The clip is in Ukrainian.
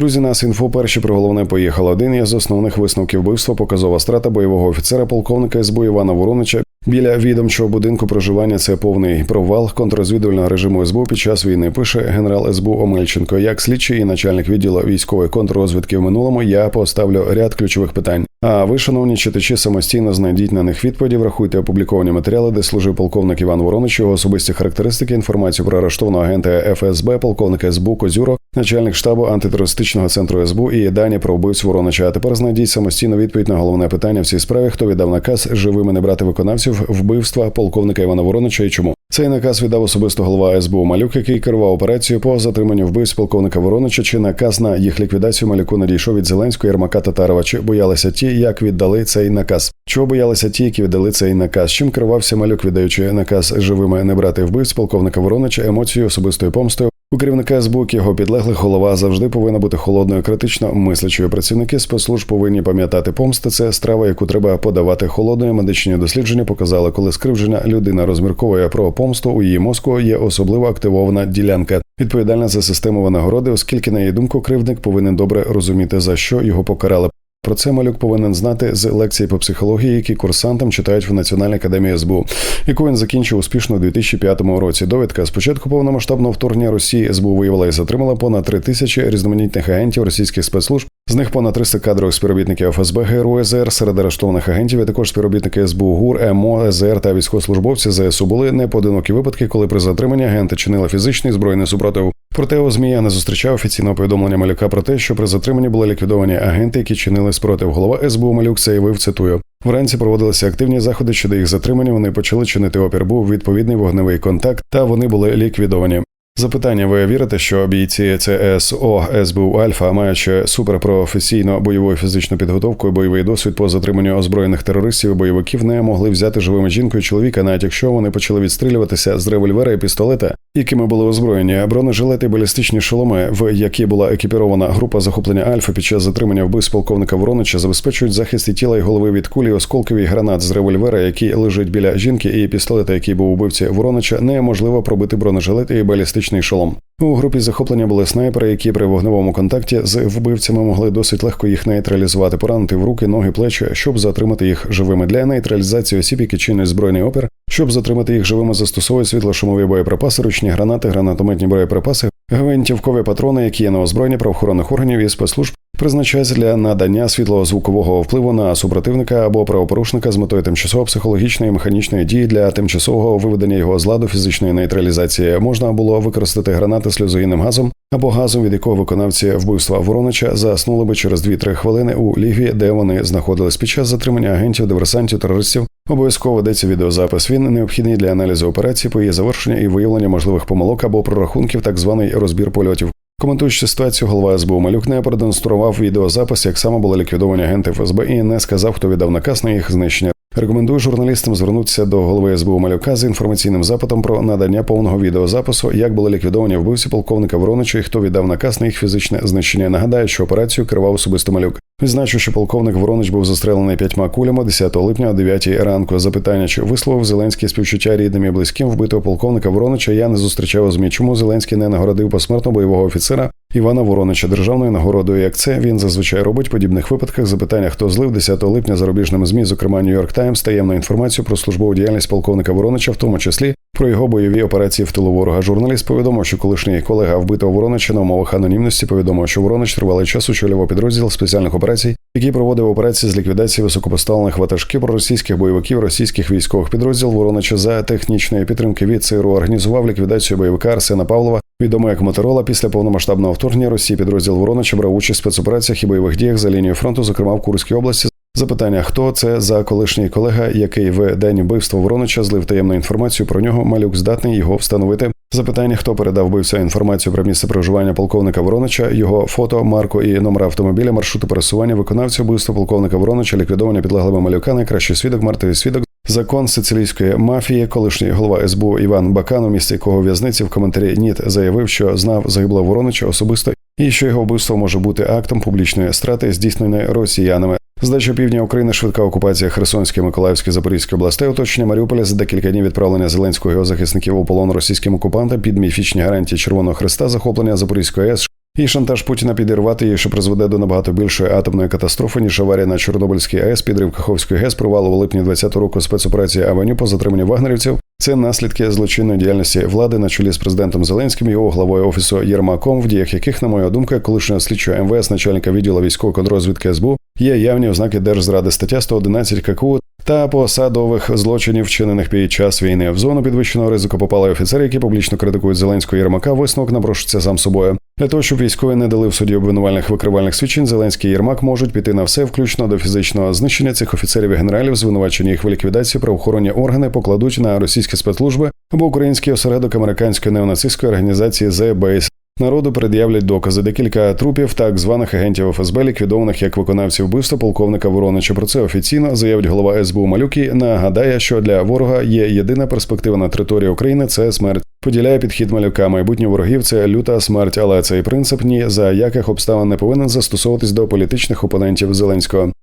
Друзі, нас інфо перші про головне поїхало. Один із основних висновків вбивства показова страта бойового офіцера полковника СБУ Івана Воронича. Біля відомчого будинку проживання це повний провал контррозвідувального режиму СБУ під час війни. Пише генерал СБУ Омельченко. Як слідчий і начальник відділу військової контррозвідки в минулому я поставлю ряд ключових питань. А ви, шановні читачі, самостійно знайдіть на них відповіді. Врахуйте опубліковані матеріали, де служив полковник Іван Воронич, його особисті характеристики, інформацію про арештованого агента ФСБ, полковника СБУ Козюро, начальник штабу антитерористичного центру СБУ і дані про вбивць Воронича. А тепер знайдіть самостійно відповідь на головне питання в цій справі. Хто віддав наказ живими не брати виконавців вбивства полковника Івана Воронича і чому? Цей наказ віддав особисто голова СБУ Малюк, який керував операцією по затриманню вбивств полковника Воронича. Чи наказ на їх ліквідацію Малюку надійшов від Зеленського Єрмака Татарова? Чи боялися ті, як віддали цей наказ? Чого боялися ті, які віддали цей наказ? Чим керувався Малюк, віддаючи наказ живими не брати вбивств полковника Воронича емоцією особистою помстою? У керівника СБУ його підлеглих голова завжди повинна бути холодною, критично мислячою. Працівники спецслужб повинні пам'ятати помсти. Це страва, яку треба подавати холодною. Медичні дослідження показали, коли скривджена людина розмірковує про помсту у її мозку є особливо активована ділянка, відповідальна за систему винагороди, оскільки, на її думку, кривдник повинен добре розуміти за що його покарали. Про це малюк повинен знати з лекцій по психології, які курсантам читають в Національній академії СБУ, яку він закінчив успішно у 2005 році. Довідка спочатку повномасштабного вторгнення Росії СБУ виявила і затримала понад 3 тисячі різноманітних агентів російських спецслужб. З них понад 300 кадрових співробітників ФСБ, ГРУ, СР, серед арештованих агентів, а також співробітники СБУ, ГУР, МО, СР та військовослужбовці ЗСУ були непоодинокі випадки, коли при затриманні агенти чинили фізичний збройний супротив. Проте у ЗМІ не зустрічав офіційного повідомлення малюка про те, що при затриманні були ліквідовані агенти, які чинили спротив. Голова СБУ Малюк заявив, цитую. Вранці проводилися активні заходи щодо їх затримання. Вони почали чинити опір. Був відповідний вогневий контакт, та вони були ліквідовані. Запитання: ви вірите, що бійці ЦСО СБУ Альфа, маючи суперпрофесійну бойову фізичну підготовку і бойовий досвід по затриманню озброєних терористів і бойовиків, не могли взяти живими жінку і чоловіка, навіть якщо вони почали відстрілюватися з револьвера і пістолета, якими були озброєні бронежилети і балістичні шоломи, в які була екіпірована група захоплення Альфа під час затримання вбивств полковника Воронича, забезпечують захист і тіла і голови від кулі, осколків і гранат з револьвера, який лежить біля жінки, і пістолета, який був убивці Воронича, неможливо пробити бронежилет і балістичний шолом. У групі захоплення були снайпери, які при вогневому контакті з вбивцями могли досить легко їх нейтралізувати, поранити в руки, ноги, плечі, щоб затримати їх живими для нейтралізації осіб, які чинять збройний опір, щоб затримати їх живими, застосовують світлошумові боєприпаси, ручні гранати, гранатометні боєприпаси, гвинтівкові патрони, які є на озброєнні правоохоронних органів і спецслужб. Призначається для надання світлозвукового впливу на супротивника або правопорушника з метою тимчасово психологічної механічної дії для тимчасового виведення його з ладу фізичної нейтралізації. Можна було використати гранати сльозогінним газом або газом, від якого виконавці вбивства Воронича заснули би через 2-3 хвилини у лігві, де вони знаходились під час затримання агентів, диверсантів, терористів. Обов'язково ведеться відеозапис. Він необхідний для аналізу операції по її завершення і виявлення можливих помилок або прорахунків, так званий розбір польотів. Коментуючи ситуацію, голова СБУ Малюк не продемонстрував відеозапис, як саме були ліквідовані агенти ФСБ, і не сказав, хто віддав наказ на їх знищення. Рекомендую журналістам звернутися до голови СБУ Малюка з інформаційним запитом про надання повного відеозапису, як були ліквідовані вбивці полковника Воронича і хто віддав наказ на їх фізичне знищення. Нагадаю, що операцію керував особисто малюк. Відзначу, що полковник Воронич був застрелений п'ятьма кулями 10 липня о 9 ранку. Запитання, чи висловив Зеленський співчуття рідним і близьким вбитого полковника Воронича, я не зустрічав у ЗМІ. Чому Зеленський не нагородив посмертно бойового офіцера Івана Воронича державною нагородою. Як це він зазвичай робить в подібних випадках? Запитання, хто злив 10 липня зарубіжними змі, зокрема Нью-Йорк Таймс, таємну інформацію про службову діяльність полковника Воронича, в тому числі про його бойові операції в тилу ворога. Журналіст повідомив, що колишній колега вбитого Воронича на умовах анонімності повідомив, що Воронич тривалий час очолював підрозділ спеціальних операцій, який проводив операції з ліквідації високопоставлених ватажків проросійських бойовиків російських військових підрозділ Воронича за технічної підтримки від ЦРУ організував ліквідацію бойовика Арсена Павлова. Відомо як Моторола після повномасштабного вторгнення Росії підрозділ Воронича брав участь в спецопераціях і бойових діях за лінією фронту, зокрема в Курській області. Запитання, хто це за колишній колега, який в день вбивства Воронича злив таємну інформацію про нього, малюк здатний його встановити. Запитання, хто передав вбивця інформацію про місце проживання полковника Воронича, його фото, марку і номер автомобіля, маршруту пересування, виконавця вбивства полковника Воронича, ліквідовані підлеглими малюка, найкращий свідок, мертвий свідок. Закон сицилійської мафії, колишній голова СБУ Іван Бакан, у місці якого в'язниці в коментарі НІТ заявив, що знав загиблого Воронича особисто і що його вбивство може бути актом публічної страти, здійсненої росіянами. Здача півдня України, швидка окупація Херсонської, Миколаївської, Запорізької областей, оточення Маріуполя. За декілька днів відправлення Зеленського його захисників у полон російським окупантам під міфічні гарантії Червоного Христа, захоплення Запорізької АЕС, І шантаж Путіна підірвати її, що призведе до набагато більшої атомної катастрофи, ніж аварія на Чорнобильській АЕС, підрив Каховської ГЕС, провал у липні 20 року спецоперації Авеню по затриманню вагнерівців. Це наслідки злочинної діяльності влади на чолі з президентом Зеленським, його главою офісу Єрмаком, в діях яких, на мою думку, колишнього слідчого МВС, начальника відділу військової контррозвідки СБУ, є явні ознаки держзради стаття 111 ККУ та посадових злочинів, вчинених під час війни. В зону підвищеного ризику попали офіцери, які публічно критикують Зеленського Єрмака. Висновок напрошується сам собою. Для того, щоб військові не дали в суді обвинувальних викривальних свідчень, Зеленський і Єрмак можуть піти на все, включно до фізичного знищення цих офіцерів і генералів, звинувачення їх в ліквідації правоохоронні органи покладуть на російські спецслужби або український осередок американської неонацистської організації The Base. Народу пред'являть докази. Декілька трупів так званих агентів ФСБ, ліквідованих як виконавців вбивства полковника Воронича. Про це офіційно заявить голова СБУ Малюк і нагадає, що для ворога є єдина перспектива на території України це смерть. Поділяє підхід малюка. Майбутнє ворогів це люта смерть, але цей принцип ні за яких обставин не повинен застосовуватись до політичних опонентів Зеленського.